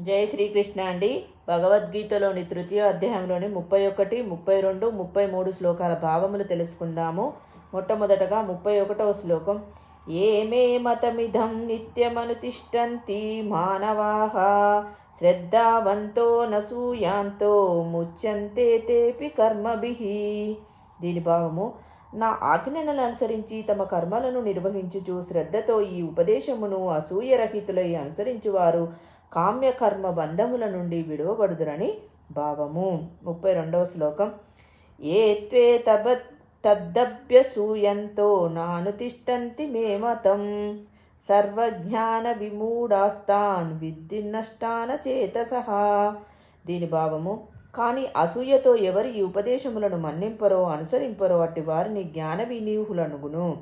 జై శ్రీకృష్ణ అండి. భగవద్గీతలోని తృతీయ అధ్యాయంలోని ముప్పై ఒకటి ముప్పై రెండు ముప్పై మూడు శ్లోకాల భావములు తెలుసుకుందాము. మొట్టమొదటగా ముప్పై ఒకటవ శ్లోకం. ఏమే మతమిదం నిత్యమనుతిష్టంతి మానవాహ శ్రద్ధావంతో నసూయాంతో ముచ్యంతే తేపి కర్మభి. దీని భావము నా ఆజ్ఞలను అనుసరించి తమ కర్మలను నిర్వహించుచు శ్రద్ధతో ఈ ఉపదేశమును అసూయరహితులై అనుసరించువారు. కామ్యకర్మ బంధముల నుండి విడువబడుదురని భావము. ముప్పై రెండవ శ్లోకం. ఏ త్వే తబ తద్దభ్యసూయంతో నానుతిష్టంతి మే మతం. సర్వజ్ఞాన విమూఢాస్తాన్ విద్ది నష్టాన చేతసహ. దీని భావము కానీ అసూయతో ఎవరి ఈ ఉపదేశములను మన్నింపరో అనుసరింపరో అట్టి వారిని జ్ఞాన వినీహులనుగును.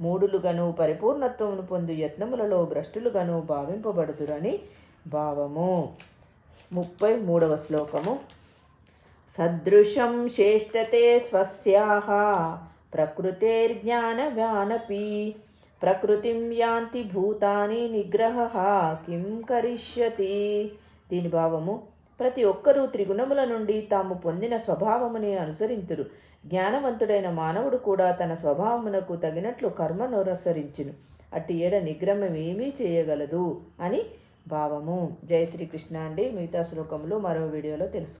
మూడులుగను పరిపూర్ణత్వమును పొందు యత్నములలో భ్రష్టులుగాను భావింపబడుదురని భావము. ముప్పై మూడవ శ్లోకము. సదృశం శ్రేష్టతే స్వస్యాహ ప్రకృతేర్జ్ఞానవ్యానపి ప్రకృతిం యాంతి భూతాని నిగ్రహ కిం కరిష్యతి. దీని భావము ప్రతి ఒక్కరూ త్రిగుణముల నుండి తాము పొందిన స్వభావముని అనుసరింతురు. జ్ఞానవంతుడైన మానవుడు కూడా తన స్వభావమునకు తగినట్లు కర్మను అనుసరించును. అట్టి ఏడ నిగ్రహం ఏమీ చేయగలదు అని భావము. జయ శ్రీకృష్ణ అండి. మిగతా శ్లోకములు మరో వీడియోలో తెలుసు